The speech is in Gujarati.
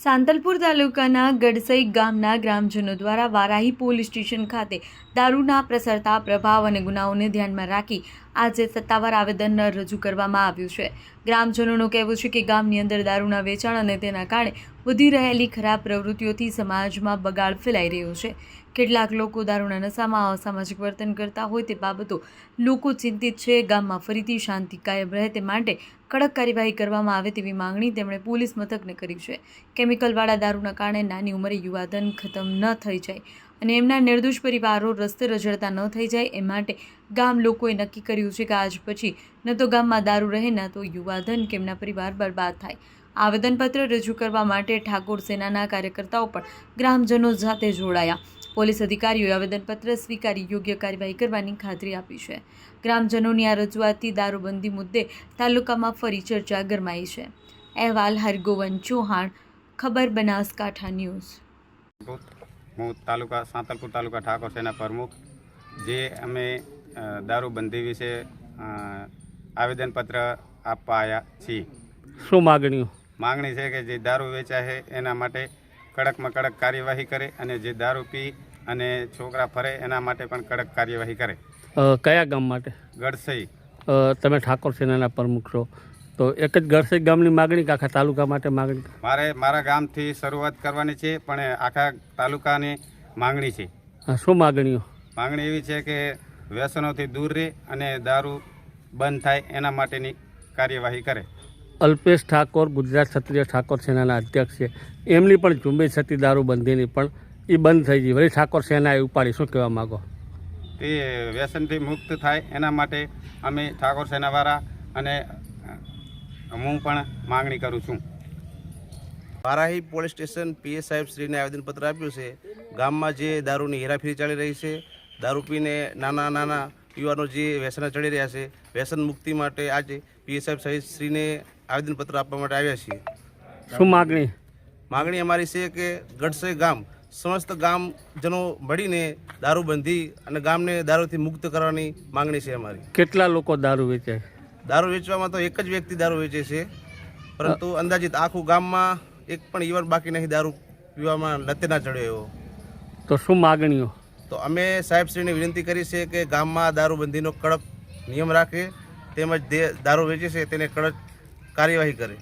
સાંતલપુર તાલુકાના ગડસઈ ગામના ગ્રામજનો દ્વારા વારાહી પોલીસ સ્ટેશન ખાતે દારૂના પ્રસરતા, પ્રભાવ અને ગુનાઓને ધ્યાનમાં રાખી આજે સત્તાવાર આવેદન રજૂ કરવામાં આવ્યું છે. ગ્રામજનોનું કહેવું છે કે ગામની અંદર દારૂના વેચાણ અને તેના કારણે વધી રહેલી ખરાબ પ્રવૃત્તિઓથી સમાજમાં બગાડ ફેલાઈ રહ્યો છે. કેટલાક લોકો દારૂના નશામાં અસામાજિક વર્તન કરતા હોય તે બાબતો લોકો ચિંતિત છે. ગામમાં ફરીથી શાંતિ કાયમ રહે તે માટે કડક કાર્યવાહી કરવામાં આવે તેવી માંગણી તેમણે પોલીસ મથકને કરી છે. કેમિકલવાળા દારૂના કારણે નાની ઉંમરે યુવાધન ખતમ ન થઈ જાય. અને એમના નિર્દોષ પરિવારો રસ્તે રઝળતા ન થઈ જાય એ માટે ગામ લોકોએ નક્કી કર્યું છે કે આજ પછી ન તો ગામમાં દારૂ રહે, ન તો યુવાધન કે એમના પરિવાર બરબાદ થાય. આવેદનપત્ર રજૂ કરવા માટે ઠાકોર સેનાના કાર્યકર્તાઓ પણ ગ્રામજનો સાથે જોડાયા. પોલીસ અધિકારીઓએ આવેદનપત્ર સ્વીકારી યોગ્ય કાર્યવાહી કરવાની ખાતરી આપી છે. ગ્રામજનોની આ રજૂઆતથી દારૂબંધી મુદ્દે તાલુકામાં ફરી ચર્ચા ગરમાઈ છે. અહેવાલ હરગોવન ચૌહાણ, ખબર બનાસકાંઠા ન્યૂઝ. હું તાલુકા સાંતલપુર તાલુકા ઠાકોર સેના પ્રમુખ જે અમે દારૂબંધી વિશે આવેદનપત્ર આપવા આવ્યા છીએ. શું માગણીઓ? માંગણી છે કે જે દારૂ વેચાય છે એના માટે કડકમાં કડક કાર્યવાહી કરે અને જે દારૂ પી અને છોકરા ફરે એના માટે પણ કડક કાર્યવાહી કરે. કયા ગામ માટે? ગડસઈ તમે ઠાકોર સેનાના પ્રમુખ છો. તો એક જ ગરસઈ ગામની માગણી કે આખા તાલુકા માટે માગણી? મારે મારા ગામથી શરૂઆત કરવાની છે પણ આખા તાલુકાની માંગણી છે. શું માગણીઓ? માંગણી એવી છે કે વ્યસનોથી દૂર રહે અને દારૂ બંધ થાય એના માટેની કાર્યવાહી કરે. અલ્પેશ ઠાકોર ગુજરાત ક્ષત્રિય ઠાકોર સેનાના અધ્યક્ષ છે. એમની પણ ઝુંબેશ હતી દારૂબંધીની પણ એ બંધ થઈ ગઈ. વળી ઠાકોર સેનાએ ઉપાડી શું કહેવા માગો? તે વ્યસનથી મુક્ત થાય એના માટે અમે ઠાકોર સેનાવાળા અને હું પણ માગણી કરું છું. વારાહી પોલીસ સ્ટેશન પીએ સાહેબ શ્રીને આવેદનપત્ર આપ્યું છે. ગામમાં જે દારૂની હેરાફેરી ચાલી રહી છે દારૂ પીને નાના નાના યુવાનો જે વ્યસન ચડી રહ્યા છે વ્યસન મુક્તિ માટે આજે પીએ સાહેબ સહિત શ્રીને આવેદનપત્ર આપવા માટે આવ્યા છીએ. શું માગણી? માગણી અમારી છે કે ગઢસે ગામ સમસ્ત ગામજનો મળીને દારૂબંધી અને ગામને દારૂથી મુક્ત કરવાની માંગણી છે અમારી. કેટલા લોકો દારૂ વેચે? દારૂ વેચવામાં તો એક જ વ્યક્તિ દારૂ વેચે છે. પરંતુ અંદાજિત આખું ગામમાં એક પણ ઈવન બાકી નહીં દારૂ પીવામાં લતે ના ચડ્યો એવો. તો શું માગણીઓ? તો અમે સાહેબશ્રીને વિનંતી કરી છે કે ગામમાં દારૂબંધીનો કડક નિયમ રાખે તેમજ દારૂ વેચે છે તેને કડક કાર્યવાહી કરે.